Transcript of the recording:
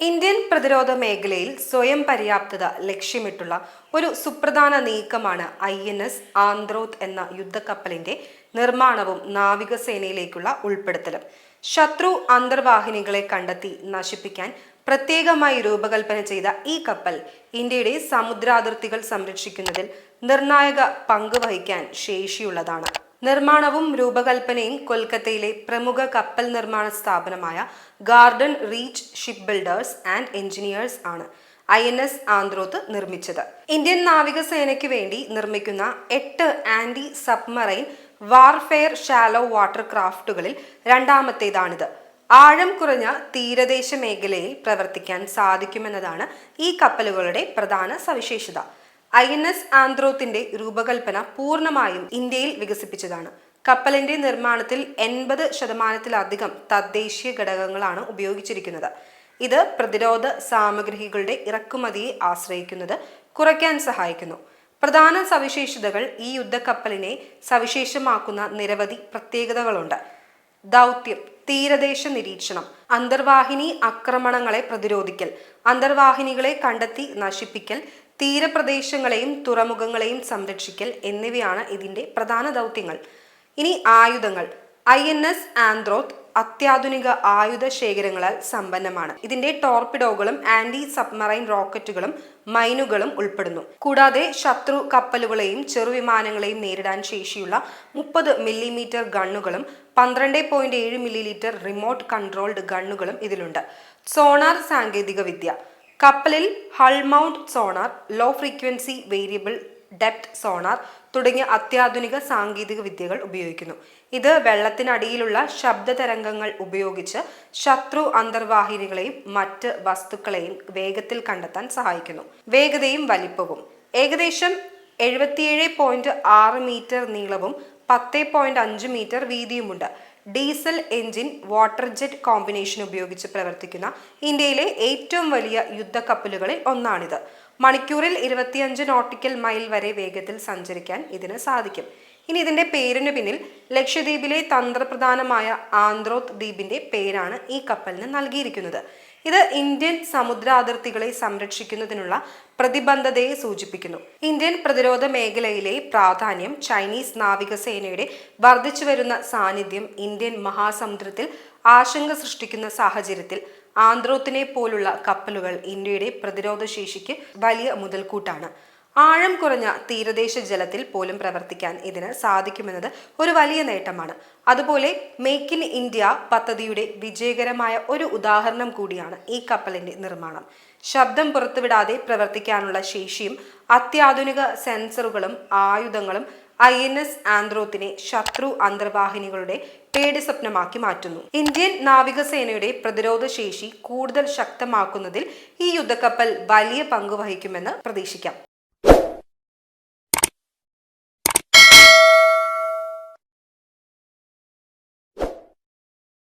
Indian പ്രതിരോധ മേഖലയിൽ സ്വയം പര്യാപ്തത ലക്ഷ്യമിട്ടുള്ള ഒരു സുപ്രധാന നീക്കമാണ് ഐ എൻ എസ് ആന്ത്രോത്ത് എന്ന യുദ്ധക്കപ്പലിന്റെ നിർമ്മാണവും നാവികസേനയിലേക്കുള്ള ഉൾപ്പെടുത്തലും. ശത്രു അന്തർവാഹിനികളെ കണ്ടെത്തി നശിപ്പിക്കാൻ പ്രത്യേകമായി രൂപകൽപ്പന ചെയ്ത ഈ കപ്പൽ ഇന്ത്യയുടെ സമുദ്രാതിർത്തികൾ സംരക്ഷിക്കുന്നതിൽ നിർണായക പങ്ക് വഹിക്കാൻ ശേഷിയുള്ളതാണ്. നിർമ്മാണവും രൂപകൽപ്പനയും കൊൽക്കത്തയിലെ പ്രമുഖ കപ്പൽ നിർമ്മാണ സ്ഥാപനമായ Garden Reach ship builders and engineers ആണ് ഐ എൻ എസ് ആന്ത്രോത്ത് നിർമ്മിച്ചത്. ഇന്ത്യൻ നാവികസേനയ്ക്ക് വേണ്ടി നിർമ്മിക്കുന്ന എട്ട് anti submarine warfare shallow water ക്രാഫ്റ്റുകളിൽ രണ്ടാമത്തേതാണിത്. ആഴം കുറഞ്ഞ തീരദേശ മേഖലയിൽ പ്രവർത്തിക്കാൻ സാധിക്കുമെന്നതാണ് ഈ കപ്പലുകളുടെ പ്രധാന സവിശേഷത. ഐ എൻ എസ് ആന്ത്രോത്തിന്റെ രൂപകൽപ്പന പൂർണമായും ഇന്ത്യയിൽ വികസിപ്പിച്ചതാണ്. കപ്പലിന്റെ നിർമ്മാണത്തിൽ എൺപത് ശതമാനത്തിലധികം തദ്ദേശീയ ഘടകങ്ങളാണ് ഉപയോഗിച്ചിരിക്കുന്നത്. ഇത് പ്രതിരോധ സാമഗ്രികളുടെ ഇറക്കുമതിയെ ആശ്രയിക്കുന്നത് കുറയ്ക്കാൻ സഹായിക്കുന്നു. പ്രധാന സവിശേഷതകൾ ഈ യുദ്ധക്കപ്പലിനെ സവിശേഷമാക്കുന്ന നിരവധി പ്രത്യേകതകളുണ്ട്. ദൗത്യം തീരദേശ നിരീക്ഷണം അന്തർവാഹിനി ആക്രമണങ്ങളെ പ്രതിരോധിക്കൽ അന്തർവാഹിനികളെ കണ്ടെത്തി നശിപ്പിക്കൽ തീരപ്രദേശങ്ങളെയും തുറമുഖങ്ങളെയും സംരക്ഷിക്കൽ എന്നിവയാണ് ഇതിന്റെ പ്രധാന ദൗത്യങ്ങൾ. ഇനി ആയുധങ്ങൾ. ഐ എൻ എസ് ആന്ത്രോത്ത് അത്യാധുനിക ആയുധ ശേഖരങ്ങളാൽ സമ്പന്നമാണ്. ഇതിന്റെ ടോർപിഡോകളും ആന്റി സബ്മറൈൻ റോക്കറ്റുകളും മൈനുകളും ഉൾപ്പെടുന്നു. കൂടാതെ ശത്രു കപ്പലുകളെയും ചെറുവിമാനങ്ങളെയും നേരിടാൻ ശേഷിയുള്ള മുപ്പത് മില്ലിമീറ്റർ ഗണ്ണുകളും പന്ത്രണ്ട് പോയിന്റ് ഏഴ് മില്ലി ലിറ്റർ റിമോട്ട് കൺട്രോൾഡ് ഗണ്ണുകളും ഇതിലുണ്ട്. സോണാർ സാങ്കേതിക വിദ്യ കപ്പലിൽ hull mount sonar low frequency variable depth sonar തുടങ്ങിയ അത്യാധുനിക സാങ്കേതിക വിദ്യകൾ ഉപയോഗിക്കുന്നു. ഇത് വെള്ളത്തിനടിയിലുള്ള ശബ്ദ തരംഗങ്ങൾ ഉപയോഗിച്ച് ശത്രു അന്തർവാഹിനികളെയും മറ്റ് വസ്തുക്കളെയും വേഗത്തിൽ കണ്ടെത്താൻ സഹായിക്കുന്നു. വേഗതയും വലിപ്പവും. ഏകദേശം എഴുപത്തിയേഴ് പോയിന്റ് ആറ് മീറ്റർ നീളവും പത്ത് പോയിന്റ് അഞ്ച് metre വീതിയുമുണ്ട്. Diesel engine water jet combination ഉപയോഗിച്ച് പ്രവർത്തിക്കുന്ന ഇന്ത്യയിലെ ഏറ്റവും വലിയ യുദ്ധക്കപ്പലുകളിൽ ഒന്നാണിത്. മണിക്കൂറിൽ ഇരുപത്തിയഞ്ച് നോട്ടിക്കൽ മൈൽ വരെ വേഗത്തിൽ സഞ്ചരിക്കാൻ ഇതിന് സാധിക്കും. ഇനി ഇതിന്റെ പേരിന് പിന്നിൽ ലക്ഷദ്വീപിലെ തന്ത്രപ്രധാനമായ ആന്ത്രോത്ത് ദ്വീപിന്റെ പേരാണ് ഈ കപ്പലിന് നൽകിയിരിക്കുന്നത്. ഇത് ഇന്ത്യൻ സമുദ്രാതിർത്തികളെ സംരക്ഷിക്കുന്നതിനുള്ള പ്രതിബദ്ധതയെ സൂചിപ്പിക്കുന്നു. ഇന്ത്യൻ പ്രതിരോധ മേഖലയിലെ പ്രാധാന്യം ചൈനീസ് നാവികസേനയുടെ വർദ്ധിച്ചു വരുന്ന സാന്നിധ്യം ഇന്ത്യൻ മഹാസമുദ്രത്തിൽ ആശങ്ക സൃഷ്ടിക്കുന്ന സാഹചര്യത്തിൽ ആന്ത്രോത്തിനെ പോലുള്ള കപ്പലുകൾ ഇന്ത്യയുടെ പ്രതിരോധ ശേഷിക്ക് വലിയ മുതൽക്കൂട്ടാണ്. ആഴം കുറഞ്ഞ തീരദേശ ജലത്തിൽ പോലും പ്രവർത്തിക്കാൻ ഇതിന് സാധിക്കുമെന്നത് ഒരു വലിയ നേട്ടമാണ്. അതുപോലെ മേക്ക് ഇൻ ഇന്ത്യ പദ്ധതിയുടെ വിജയകരമായ ഒരു ഉദാഹരണം കൂടിയാണ് ഈ കപ്പലിന്റെ നിർമ്മാണം. ശബ്ദം പുറത്തുവിടാതെ പ്രവർത്തിക്കാനുള്ള ശേഷിയും അത്യാധുനിക സെൻസറുകളും ആയുധങ്ങളും ഐ എൻ എസ് ആന്ത്രോത്തിനെ ശത്രു അന്തർവാഹിനികളുടെ പേടി സ്വപ്നമാക്കി മാറ്റുന്നു. ഇന്ത്യൻ നാവികസേനയുടെ പ്രതിരോധ ശേഷി കൂടുതൽ ശക്തമാക്കുന്നതിൽ ഈ യുദ്ധക്കപ്പൽ വലിയ പങ്ക് വഹിക്കുമെന്ന് പ്രതീക്ഷിക്കാം.